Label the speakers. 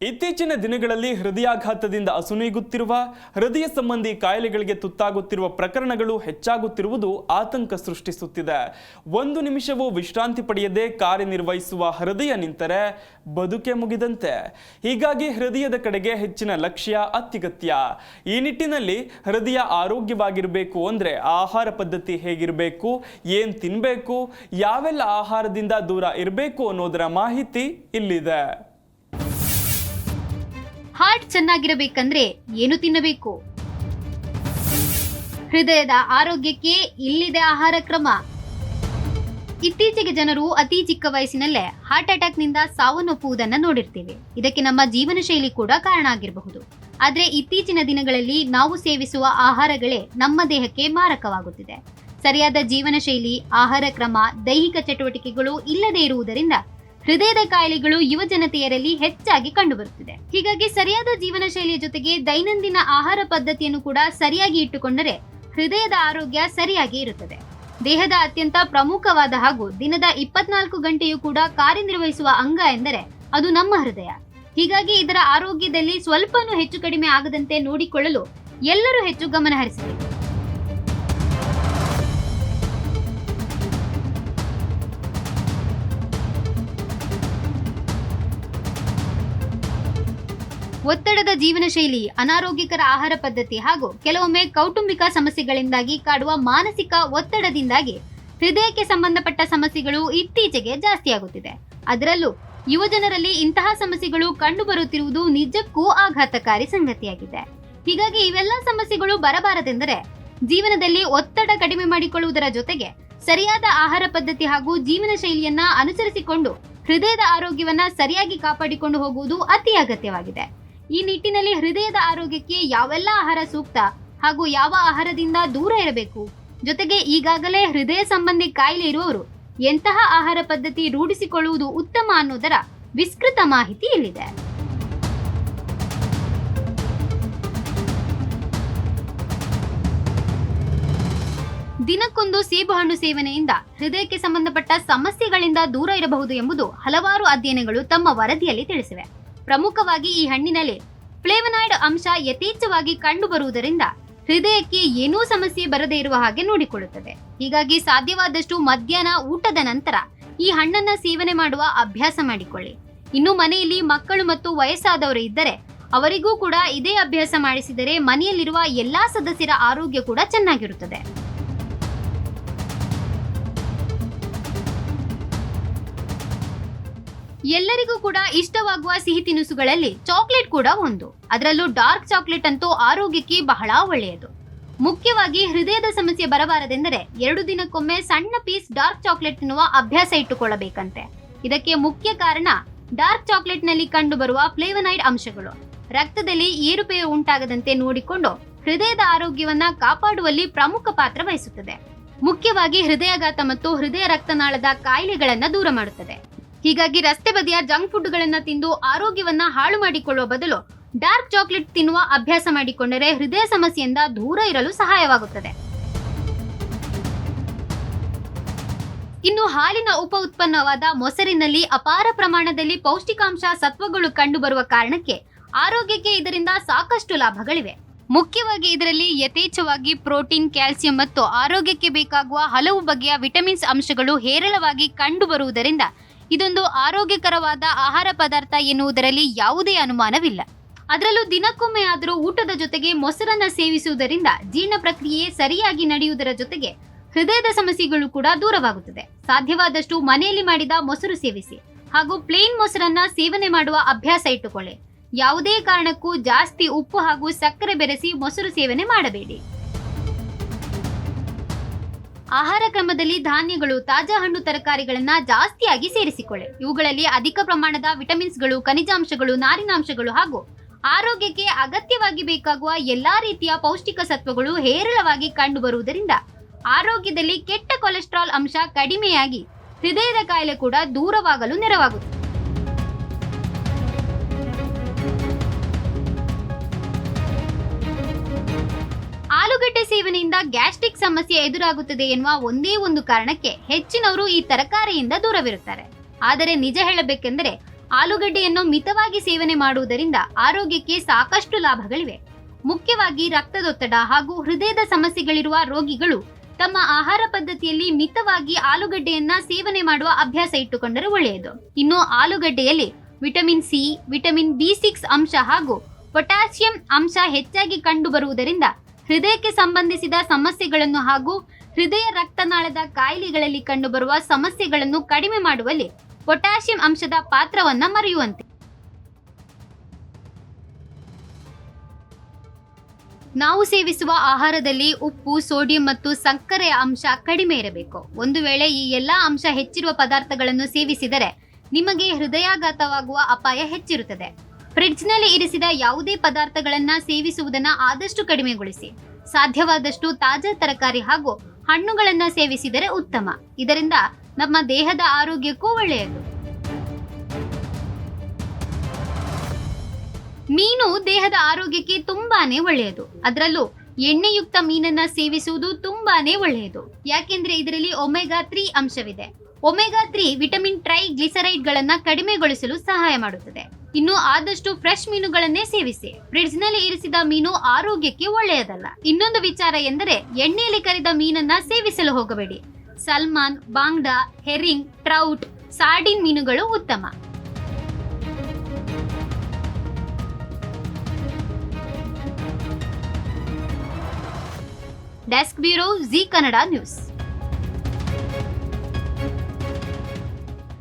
Speaker 1: ಇತ್ತೀಚಿನ ದಿನಗಳಲ್ಲಿ ಹೃದಯಾಘಾತದಿಂದ ಅಸುನೀಗುತ್ತಿರುವ, ಹೃದಯ ಸಂಬಂಧಿ ಕಾಯಿಲೆಗಳಿಗೆ ತುತ್ತಾಗುತ್ತಿರುವ ಪ್ರಕರಣಗಳು ಹೆಚ್ಚಾಗುತ್ತಿರುವುದು ಆತಂಕ ಸೃಷ್ಟಿಸುತ್ತಿದೆ. ಒಂದು ನಿಮಿಷವೂ ವಿಶ್ರಾಂತಿ ಪಡೆಯದೆ ಕಾರ್ಯನಿರ್ವಹಿಸುವ ಹೃದಯ ನಿಂತರೆ ಬದುಕೆ ಮುಗಿದಂತೆ. ಹೀಗಾಗಿ ಹೃದಯದ ಕಡೆಗೆ ಹೆಚ್ಚಿನ ಲಕ್ಷ್ಯ ಅತ್ಯಗತ್ಯ ಈ ನಿಟ್ಟಿನಲ್ಲಿ ಹೃದಯ ಆರೋಗ್ಯವಾಗಿರಬೇಕು ಅಂದರೆ ಆಹಾರ ಪದ್ಧತಿ ಹೇಗಿರಬೇಕು, ಏನು ತಿನ್ನಬೇಕು ಯಾವೆಲ್ಲ ಆಹಾರದಿಂದ ದೂರ ಇರಬೇಕು ಅನ್ನೋದರ ಮಾಹಿತಿ ಇಲ್ಲಿದೆ.
Speaker 2: ಹಾರ್ಟ್ ಚೆನ್ನಾಗಿರಬೇಕಂದ್ರೆ ಏನು ತಿನ್ನಬೇಕು? ಹೃದಯದ ಆರೋಗ್ಯಕ್ಕೆ ಇಲ್ಲಿದೆ ಆಹಾರ ಕ್ರಮ. ಇತ್ತೀಚೆಗೆ ಜನರು ಅತಿ ಚಿಕ್ಕ ವಯಸ್ಸಿನಲ್ಲೇ ಹಾರ್ಟ್ ಅಟ್ಯಾಕ್ನಿಂದ ಸಾವನ್ನಪ್ಪುವುದನ್ನ ನೋಡಿರ್ತೀವಿ. ಇದಕ್ಕೆ ನಮ್ಮ ಜೀವನ ಶೈಲಿ ಕೂಡ ಕಾರಣ ಆಗಿರಬಹುದು. ಆದ್ರೆ ಇತ್ತೀಚಿನ ದಿನಗಳಲ್ಲಿ ನಾವು ಸೇವಿಸುವ ಆಹಾರಗಳೇ ನಮ್ಮ ದೇಹಕ್ಕೆ ಮಾರಕವಾಗುತ್ತಿದೆ. ಸರಿಯಾದ ಜೀವನ ಶೈಲಿ ಆಹಾರ ಕ್ರಮ, ದೈಹಿಕ ಚಟುವಟಿಕೆಗಳು ಇಲ್ಲದೆ ಇರುವುದರಿಂದ ಹೃದಯದ ಕಾಯಿಲೆಗಳು ಯುವ ಜನತೆಯರಲ್ಲಿ ಹೆಚ್ಚಾಗಿ ಕಂಡುಬರುತ್ತಿದೆ. ಹೀಗಾಗಿ ಸರಿಯಾದ ಜೀವನ ಶೈಲಿಯ ಜೊತೆಗೆ ದೈನಂದಿನ ಆಹಾರ ಪದ್ಧತಿಯನ್ನು ಕೂಡ ಸರಿಯಾಗಿ ಇಟ್ಟುಕೊಂಡರೆ ಹೃದಯದ ಆರೋಗ್ಯ ಸರಿಯಾಗಿ ಇರುತ್ತದೆ. ದೇಹದ ಅತ್ಯಂತ ಪ್ರಮುಖವಾದ ಹಾಗೂ ದಿನದ ಇಪ್ಪತ್ನಾಲ್ಕು ಗಂಟೆಯೂ ಕೂಡ ಕಾರ್ಯನಿರ್ವಹಿಸುವ ಅಂಗ ಎಂದರೆ ಅದು ನಮ್ಮ ಹೃದಯ. ಹೀಗಾಗಿ ಇದರ ಆರೋಗ್ಯದಲ್ಲಿ ಸ್ವಲ್ಪನೂ ಹೆಚ್ಚು ಕಡಿಮೆ ಆಗದಂತೆ ನೋಡಿಕೊಳ್ಳಲು ಎಲ್ಲರೂ ಹೆಚ್ಚು ಗಮನ ಹರಿಸಬೇಕು ಒತ್ತಡದ ಜೀವನ ಶೈಲಿ ಅನಾರೋಗ್ಯಕರ ಆಹಾರ ಪದ್ಧತಿ ಹಾಗೂ ಕೆಲವೊಮ್ಮೆ ಕೌಟುಂಬಿಕ ಸಮಸ್ಯೆಗಳಿಂದಾಗಿ ಕಾಡುವ ಮಾನಸಿಕ ಒತ್ತಡದಿಂದಾಗಿ ಹೃದಯಕ್ಕೆ ಸಂಬಂಧಪಟ್ಟ ಸಮಸ್ಯೆಗಳು ಇತ್ತೀಚೆಗೆ ಜಾಸ್ತಿಯಾಗುತ್ತಿದೆ. ಅದರಲ್ಲೂ ಯುವಜನರಲ್ಲಿ ಇಂತಹ ಸಮಸ್ಯೆಗಳು ಕಂಡುಬರುತ್ತಿರುವುದು ನಿಜಕ್ಕೂ ಆಘಾತಕಾರಿ ಸಂಗತಿಯಾಗಿದೆ. ಹೀಗಾಗಿ ಇವೆಲ್ಲ ಸಮಸ್ಯೆಗಳು ಬರಬಾರದೆಂದರೆ ಜೀವನದಲ್ಲಿ ಒತ್ತಡ ಕಡಿಮೆ ಮಾಡಿಕೊಳ್ಳುವುದರ ಜೊತೆಗೆ ಸರಿಯಾದ ಆಹಾರ ಪದ್ಧತಿ ಹಾಗೂ ಜೀವನ ಶೈಲಿಯನ್ನ ಅನುಸರಿಸಿಕೊಂಡು ಹೃದಯದ ಆರೋಗ್ಯವನ್ನ ಸರಿಯಾಗಿ ಕಾಪಾಡಿಕೊಂಡು ಹೋಗುವುದು ಅತಿ ಅಗತ್ಯವಾಗಿದೆ. ಈ ನಿಟ್ಟಿನಲ್ಲಿ ಹೃದಯದ ಆರೋಗ್ಯಕ್ಕೆ ಯಾವೆಲ್ಲ ಆಹಾರ ಸೂಕ್ತ ಹಾಗೂ ಯಾವ ಆಹಾರದಿಂದ ದೂರ ಇರಬೇಕು? ಜೊತೆಗೆ ಈಗಾಗಲೇ ಹೃದಯ ಸಂಬಂಧಿ ಕಾಯಿಲೆ ಇರುವವರು ಎಂತಹ ಆಹಾರ ಪದ್ಧತಿ ರೂಢಿಸಿಕೊಳ್ಳುವುದು ಉತ್ತಮ ಅನ್ನೋದರ ವಿಸ್ತೃತ ಮಾಹಿತಿ ಇಲ್ಲಿದೆ. ದಿನಕ್ಕೊಂದು ಸೇಬು ಹಣ್ಣು ಸೇವನೆಯಿಂದ ಹೃದಯಕ್ಕೆ ಸಂಬಂಧಪಟ್ಟ ಸಮಸ್ಯೆಗಳಿಂದ ದೂರ ಇರಬಹುದು ಎಂಬುದು ಹಲವಾರು ಅಧ್ಯಯನಗಳು ತಮ್ಮ ವರದಿಯಲ್ಲಿ ತಿಳಿಸಿವೆ. ಪ್ರಮುಖವಾಗಿ ಈ ಹಣ್ಣಿನಲ್ಲಿ ಫ್ಲೇವನಾಯ್ಡ್ ಅಂಶ ಯಥೇಚ್ಛವಾಗಿ ಕಂಡುಬರುವುದರಿಂದ ಹೃದಯಕ್ಕೆ ಏನೂ ಸಮಸ್ಯೆ ಬರದೇ ಇರುವ ಹಾಗೆ ನೋಡಿಕೊಳ್ಳುತ್ತದೆ. ಹೀಗಾಗಿ ಸಾಧ್ಯವಾದಷ್ಟು ಮಧ್ಯಾಹ್ನ ಊಟದ ನಂತರ ಈ ಹಣ್ಣನ್ನ ಸೇವನೆ ಮಾಡುವ ಅಭ್ಯಾಸ ಮಾಡಿಕೊಳ್ಳಿ. ಇನ್ನು ಮನೆಯಲ್ಲಿ ಮಕ್ಕಳು ಮತ್ತು ವಯಸ್ಸಾದವರು ಇದ್ದರೆ ಅವರಿಗೂ ಕೂಡ ಇದೇ ಅಭ್ಯಾಸ ಮಾಡಿಸಿದರೆ ಮನೆಯಲ್ಲಿರುವ ಎಲ್ಲಾ ಸದಸ್ಯರ ಆರೋಗ್ಯ ಕೂಡ ಚೆನ್ನಾಗಿರುತ್ತದೆ. ಎಲ್ಲರಿಗೂ ಕೂಡ ಇಷ್ಟವಾಗುವ ಸಿಹಿ ತಿನಿಸುಗಳಲ್ಲಿ ಚಾಕ್ಲೇಟ್ ಕೂಡ ಒಂದು. ಅದರಲ್ಲೂ ಡಾರ್ಕ್ ಚಾಕ್ಲೇಟ್ ಅಂತೂ ಆರೋಗ್ಯಕ್ಕೆ ಬಹಳ ಒಳ್ಳೆಯದು. ಮುಖ್ಯವಾಗಿ ಹೃದಯದ ಸಮಸ್ಯೆ ಬರಬಾರದೆಂದರೆ ಎರಡು ದಿನಕ್ಕೊಮ್ಮೆ ಸಣ್ಣ ಪೀಸ್ ಡಾರ್ಕ್ ಚಾಕ್ಲೇಟ್ ತಿನ್ನುವ ಅಭ್ಯಾಸ ಇಟ್ಟುಕೊಳ್ಳಬೇಕಂತೆ. ಇದಕ್ಕೆ ಮುಖ್ಯ ಕಾರಣ ಡಾರ್ಕ್ ಚಾಕ್ಲೇಟ್ನಲ್ಲಿ ಕಂಡುಬರುವ ಫ್ಲೇವನೈಡ್ ಅಂಶಗಳು. ರಕ್ತದಲ್ಲಿ ಏರುಪೇರು ಉಂಟಾಗದಂತೆ ನೋಡಿಕೊಂಡು ಹೃದಯದ ಆರೋಗ್ಯವನ್ನ ಕಾಪಾಡುವಲ್ಲಿ ಪ್ರಮುಖ ಪಾತ್ರ ವಹಿಸುತ್ತದೆ. ಮುಖ್ಯವಾಗಿ ಹೃದಯಾಘಾತ ಮತ್ತು ಹೃದಯ ರಕ್ತನಾಳದ ಕಾಯಿಲೆಗಳನ್ನು ದೂರ ಮಾಡುತ್ತದೆ. ಹೀಗಾಗಿ ರಸ್ತೆ ಬದಿಯ ಜಂಕ್ ಫುಡ್ಗಳನ್ನು ತಿಂದು ಆರೋಗ್ಯವನ್ನ ಹಾಳು ಮಾಡಿಕೊಳ್ಳುವ ಬದಲು ಡಾರ್ಕ್ ಚಾಕ್ಲೇಟ್ ತಿನ್ನುವ ಅಭ್ಯಾಸ ಮಾಡಿಕೊಂಡರೆ ಹೃದಯ ಸಮಸ್ಯೆಯಿಂದ ದೂರ ಇರಲು ಸಹಾಯವಾಗುತ್ತದೆ. ಇನ್ನು ಹಾಲಿನ ಉಪ ಉತ್ಪನ್ನವಾದ ಮೊಸರಿನಲ್ಲಿ ಅಪಾರ ಪ್ರಮಾಣದಲ್ಲಿ ಪೌಷ್ಟಿಕಾಂಶ ಸತ್ವಗಳು ಕಂಡುಬರುವ ಕಾರಣಕ್ಕೆ ಆರೋಗ್ಯಕ್ಕೆ ಇದರಿಂದ ಸಾಕಷ್ಟು ಲಾಭಗಳಿವೆ. ಮುಖ್ಯವಾಗಿ ಇದರಲ್ಲಿ ಯಥೇಚ್ಛವಾಗಿ ಪ್ರೋಟೀನ್, ಕ್ಯಾಲ್ಸಿಯಂ ಮತ್ತು ಆರೋಗ್ಯಕ್ಕೆ ಬೇಕಾಗುವ ಹಲವು ಬಗೆಯ ವಿಟಮಿನ್ಸ್ ಅಂಶಗಳು ಹೇರಳವಾಗಿ ಕಂಡುಬರುವುದರಿಂದ ಇದೊಂದು ಆರೋಗ್ಯಕರವಾದ ಆಹಾರ ಪದಾರ್ಥ ಎನ್ನುವುದರಲ್ಲಿ ಯಾವುದೇ ಅನುಮಾನವಿಲ್ಲ. ಅದರಲ್ಲೂ ದಿನಕ್ಕೊಮ್ಮೆ ಆದರೂ ಊಟದ ಜೊತೆಗೆ ಮೊಸರನ್ನ ಸೇವಿಸುವುದರಿಂದ ಜೀರ್ಣ ಪ್ರಕ್ರಿಯೆ ಸರಿಯಾಗಿ ನಡೆಯುವುದರ ಜೊತೆಗೆ ಹೃದಯದ ಸಮಸ್ಯೆಗಳು ಕೂಡ ದೂರವಾಗುತ್ತದೆ. ಸಾಧ್ಯವಾದಷ್ಟು ಮನೆಯಲ್ಲಿ ಮಾಡಿದ ಮೊಸರು ಸೇವಿಸಿ ಹಾಗೂ ಪ್ಲೇನ್ ಮೊಸರನ್ನ ಸೇವನೆ ಮಾಡುವ ಅಭ್ಯಾಸ ಇಟ್ಟುಕೊಳ್ಳಿ. ಯಾವುದೇ ಕಾರಣಕ್ಕೂ ಜಾಸ್ತಿ ಉಪ್ಪು ಹಾಗೂ ಸಕ್ಕರೆ ಬೆರೆಸಿ ಮೊಸರು ಸೇವನೆ ಮಾಡಬೇಡಿ. ಆಹಾರ ಕ್ರಮದಲ್ಲಿ ಧಾನ್ಯಗಳು, ತಾಜಾ ಹಣ್ಣು ತರಕಾರಿಗಳನ್ನ ಜಾಸ್ತಿಯಾಗಿ ಸೇರಿಸಿಕೊಳ್ಳಿ. ಇವುಗಳಲ್ಲಿ ಅಧಿಕ ಪ್ರಮಾಣದ ವಿಟಮಿನ್ಸ್ಗಳು, ಖನಿಜಾಂಶಗಳು, ನಾರಿನಾಂಶಗಳು ಹಾಗೂ ಆರೋಗ್ಯಕ್ಕೆ ಅಗತ್ಯವಾಗಿ ಬೇಕಾಗುವ ಎಲ್ಲಾ ರೀತಿಯ ಪೌಷ್ಟಿಕ ಸತ್ವಗಳು ಹೇರಳವಾಗಿ ಕಂಡುಬರುವುದರಿಂದ ಆರೋಗ್ಯದಲ್ಲಿ ಕೆಟ್ಟ ಕೊಲೆಸ್ಟ್ರಾಲ್ ಅಂಶ ಕಡಿಮೆಯಾಗಿ ಹೃದಯದ ಕಾಯಿಲೆ ಕೂಡ ದೂರವಾಗಲು ನೆರವಾಗುತ್ತದೆ. ಆಲೂಗಡ್ಡೆ ಸೇವನೆಯಿಂದ ಗ್ಯಾಸ್ಟ್ರಿಕ್ ಸಮಸ್ಯೆ ಎದುರಾಗುತ್ತದೆ ಎನ್ನುವ ಒಂದೇ ಒಂದು ಕಾರಣಕ್ಕೆ ಹೆಚ್ಚಿನವರು ಈ ತರಕಾರಿಯಿಂದ ದೂರವಿರುತ್ತಾರೆ. ಆದರೆ ನಿಜ ಹೇಳಬೇಕೆಂದರೆ ಆಲೂಗಡ್ಡೆಯನ್ನು ಮಿತವಾಗಿ ಸೇವನೆ ಮಾಡುವುದರಿಂದ ಆರೋಗ್ಯಕ್ಕೆ ಸಾಕಷ್ಟು ಲಾಭಗಳಿವೆ. ಮುಖ್ಯವಾಗಿ ರಕ್ತದೊತ್ತಡ ಹಾಗೂ ಹೃದಯದ ಸಮಸ್ಯೆಗಳಿರುವ ರೋಗಿಗಳು ತಮ್ಮ ಆಹಾರ ಪದ್ಧತಿಯಲ್ಲಿ ಮಿತವಾಗಿ ಆಲೂಗಡ್ಡೆಯನ್ನ ಸೇವನೆ ಮಾಡುವ ಅಭ್ಯಾಸ ಇಟ್ಟುಕೊಂಡರೆ ಒಳ್ಳೆಯದು. ಇನ್ನು ಆಲೂಗಡ್ಡೆಯಲ್ಲಿ vitamin C, vitamin B six ಅಂಶ ಹಾಗೂ ಪೊಟ್ಯಾಸಿಯಂ ಅಂಶ ಹೆಚ್ಚಾಗಿ ಕಂಡುಬರುವುದರಿಂದ ಹೃದಯಕ್ಕೆ ಸಂಬಂಧಿಸಿದ ಸಮಸ್ಯೆಗಳನ್ನು ಹಾಗೂ ಹೃದಯ ರಕ್ತನಾಳದ ಕಾಯಿಲೆಗಳಲ್ಲಿ ಕಂಡುಬರುವ ಸಮಸ್ಯೆಗಳನ್ನು ಕಡಿಮೆ ಮಾಡುವಲ್ಲಿ ಪೊಟ್ಯಾಸಿಯಂ ಅಂಶದ ಪಾತ್ರವನ್ನ ಮರೆಯುವಂತೆ. ನಾವು ಸೇವಿಸುವ ಆಹಾರದಲ್ಲಿ ಉಪ್ಪು, ಸೋಡಿಯಂ ಮತ್ತು ಸಕ್ಕರೆಯ ಅಂಶ ಕಡಿಮೆ ಇರಬೇಕು. ಒಂದು ವೇಳೆ ಈ ಎಲ್ಲಾ ಅಂಶ ಹೆಚ್ಚಿರುವ ಪದಾರ್ಥಗಳನ್ನು ಸೇವಿಸಿದರೆ ನಿಮಗೆ ಹೃದಯಾಘಾತವಾಗುವ ಅಪಾಯ ಹೆಚ್ಚಿರುತ್ತದೆ. ಫ್ರಿಡ್ಜ್ನಲ್ಲಿ ಇರಿಸಿದ ಯಾವುದೇ ಪದಾರ್ಥಗಳನ್ನ ಸೇವಿಸುವುದನ್ನ ಆದಷ್ಟು ಕಡಿಮೆಗೊಳಿಸಿ. ಸಾಧ್ಯವಾದಷ್ಟು ತಾಜಾ ತರಕಾರಿ ಹಾಗೂ ಹಣ್ಣುಗಳನ್ನ ಸೇವಿಸಿದರೆ ಉತ್ತಮ. ಇದರಿಂದ ನಮ್ಮ ದೇಹದ ಆರೋಗ್ಯಕ್ಕೂ ಒಳ್ಳೆಯದು. ಮೀನು ದೇಹದ ಆರೋಗ್ಯಕ್ಕೆ ತುಂಬಾನೇ ಒಳ್ಳೆಯದು. ಅದರಲ್ಲೂ ಎಣ್ಣೆಯುಕ್ತ ಮೀನನ್ನ ಸೇವಿಸುವುದು ತುಂಬಾನೇ ಒಳ್ಳೆಯದು. ಯಾಕೆಂದ್ರೆ ಇದರಲ್ಲಿ ಒಮೆಗಾ ತ್ರೀ ಅಂಶವಿದೆ. ಒಮೆಗಾ ತ್ರೀ ವಿಟಮಿನ್ ಟ್ರೈ ಗ್ಲಿಸರೈಡ್ಗಳನ್ನು ಕಡಿಮೆಗೊಳಿಸಲು ಸಹಾಯ ಮಾಡುತ್ತದೆ. ಇನ್ನು ಆದಷ್ಟು ಫ್ರೆಶ್ ಮೀನುಗಳನ್ನೇ ಸೇವಿಸಿ. ಫ್ರಿಡ್ಜ್ನಲ್ಲಿ ಇರಿಸಿದ ಮೀನು ಆರೋಗ್ಯಕ್ಕೆ ಒಳ್ಳೆಯದಲ್ಲ. ಇನ್ನೊಂದು ವಿಚಾರ ಎಂದರೆ, ಎಣ್ಣೆಯಲ್ಲಿ ಕರಿದ ಮೀನನ್ನ ಸೇವಿಸಲು ಹೋಗಬೇಡಿ. Salmon, bangda, herring, trout, sardine ಮೀನುಗಳು ಉತ್ತಮ. Desk bureau Zee Kannada news.